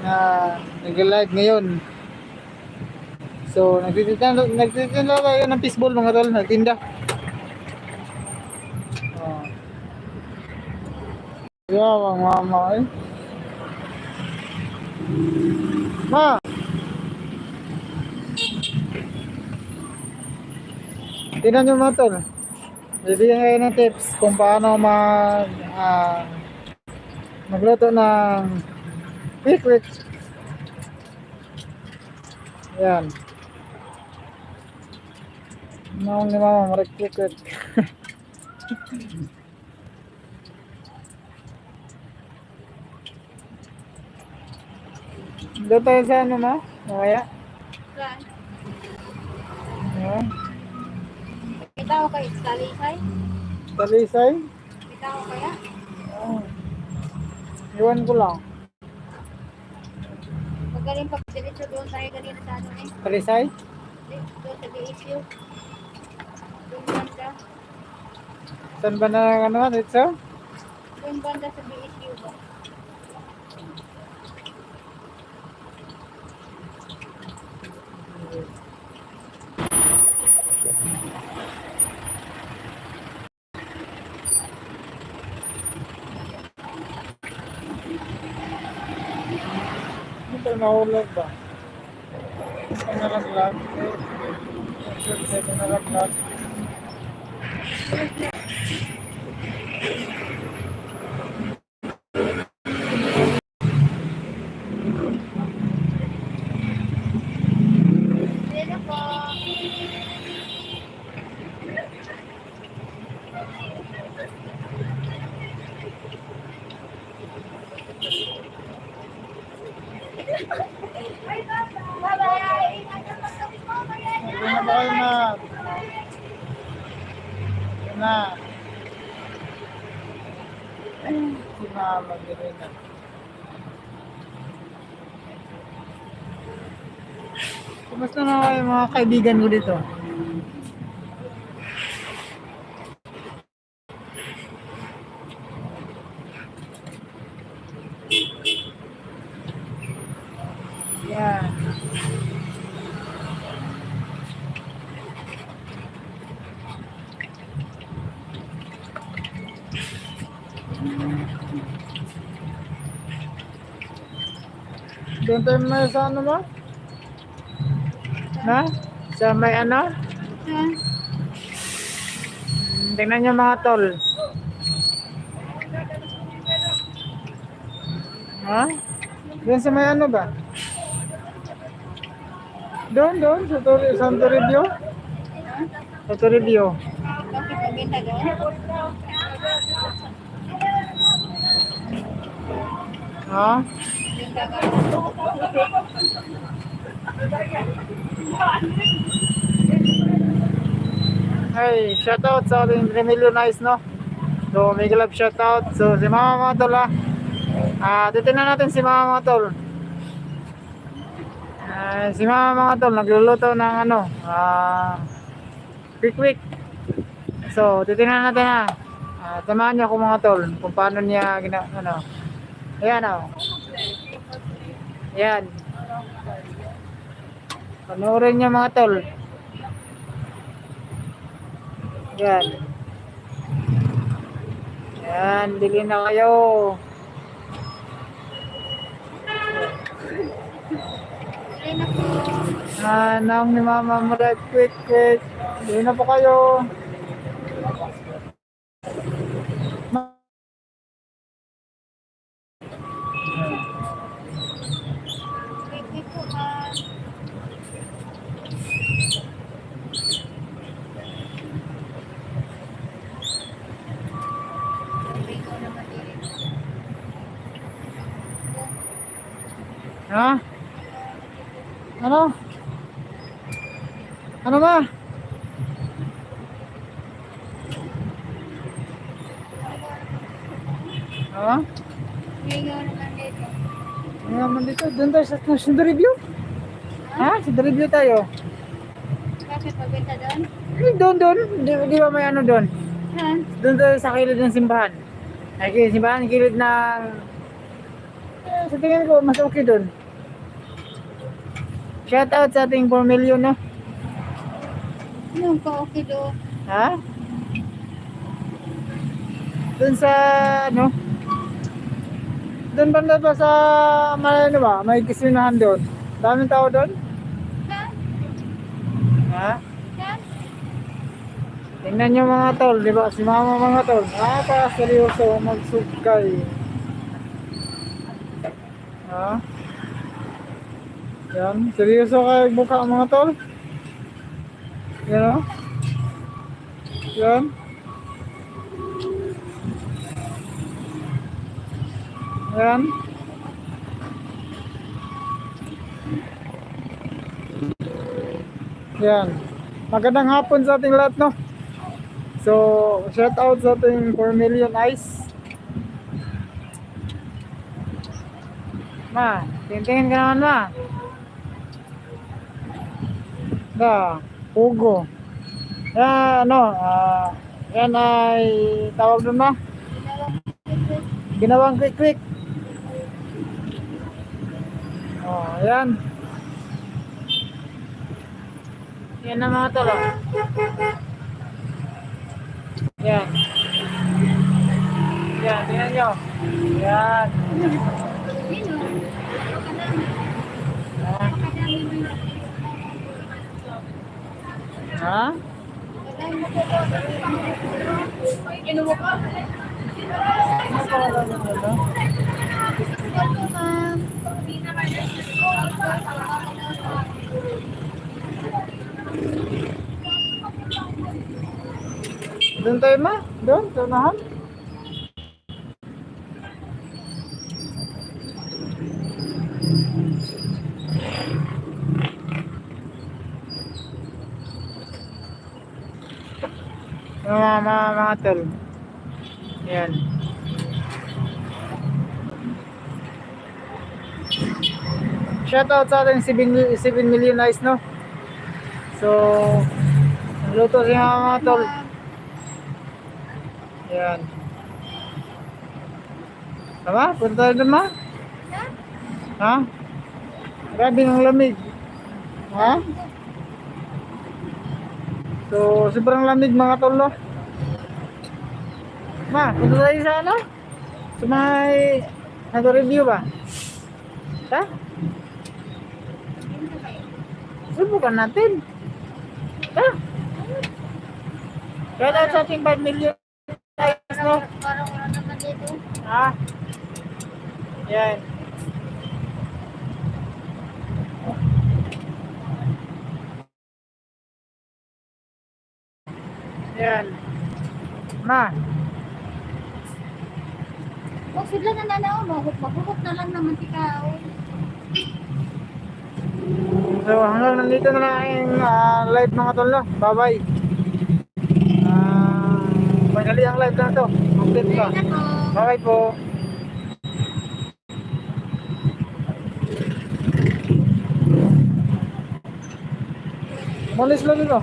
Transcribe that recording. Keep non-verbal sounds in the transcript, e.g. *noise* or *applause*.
na nag-live ngayon. So, nagtitinda, nagtitinda tayo ng fishball mga tol, nagtinda. Oh. Yeah, ang mama eh. Ma! Tingnan nyo mga tol. Bibigyan kayo ng tips kung paano mag ah, magluto ng quick quick. Yan. Naong ni mama, marik quick *laughs* quick. Doon tayo sa ano ma? Mamaya? Saan? Yan. Bitaw kay Talisay? Talisay? Bitaw kaya? Oh. Iwan ko lang. Magaling pag diretso doon tayo kanina sa ano eh. Talisay? Doon sa BSU. Doon banda. Saan ba na ano? Dito? Doon banda sa BSU ba? Ito nahulog ba? Ito nalaglag. Ito nalaglag. Sino po? Ito na ba kayo na? Ito na. Si mama din na. Kumusta na kayo mga kaibigan ko dito? Yan. Doon may sa ano ba? Na? Sa may ano? Ha? Hmm, Tingnan nyo mga tol. Ha? Doon sa may ano ba? Doon, doon. Sa Tor- Santo Review. Sa Review. Bakit magbenta ka. Hey, shoutout sa ating Remilio Nice, no? So, may love shoutout. So, si Mama mga tol, ha? Ah, titignan natin si Mama mga tol. Ah, si Mama mga nagluluto ng ano, ah, quick quick. So, titignan natin ha. Ah, samahan niyo ako mga tol, kung paano niya gina, ano. Ayan, oh. Ayan. Panoorin niyo mga tol. Yan. Yan, bili na kayo. Anong ni Mama Murat, quick, quick. Bili na po kayo. Ma- Wait, po ah. Ikaw naman din. Ha? Ano? Ano ba? Ha? Ikaw naman dito. Ano naman dito? Doon tayo sa Sundo Review? Ha? Sundo Review tayo. Bakit magbenta doon? Eh, Doon, doon. Di, di ba may ano doon? Ha? Doon tayo sa kilid ng simbahan. Ay, kilid ng simbahan, kilid ng... Eh, sa tingin ko, mas okay dun. Shout out sa ating 4 million, no? Ka okay doon. Ha? Dun sa, ano? Dun banda pa sa, may ano ba? May kisinahan doon. Daming tao doon? Ha? Tingnan nyo mga tol, di ba? Si mama mga tol, napaka-seryoso magsugkay. Ha? Yan, seryoso kayo mukha mga tol. Yan o. Yan. Yan. Yan. Magandang hapon sa ating lahat, no? So, shout out sa ating 4 million eyes. Ma, tingin ka naman ma. Da, Pugo. Yan, ano, ah, yan ay tawag doon ma. Ginawang quick quick. Oh, yan. Yan na mga tolo. Yan. Yan, tingnan nyo. Yan. Yun o. Ah, Napakadami mo na. Ha? Kadami mo ko Inumo ka? Ano pa wala nyo dito? Ito ma'am. Doon tayo ma? Doon? Sa unahan? Yung mga, mga, mga tol. Yan. Shoutout sa ating 7, mil- 7 million eyes, no? So, luto si mga mga tol. Yan. Tama? Punta dun, ma? Ha? Grabe ng lamig. Ha? So, sobrang lamig mga tol, no? Ma, punta tayo sa ano? Sa may... Nag-review ba? Ha? Subukan natin. Ha? Kaya daw sa ating 5 million guys, no? Parang wala naman dito. Ha? Yan. Yan. Ma, Huwag sila na nanaw. Mahugot mahugot na lang naman ikaw. so hanggang nandito na lang ang ah, live mga tol, no? Bye-bye. Ah, finally ang live na to. Complete. Ayun ako. Bye-bye po. Malis lang dito.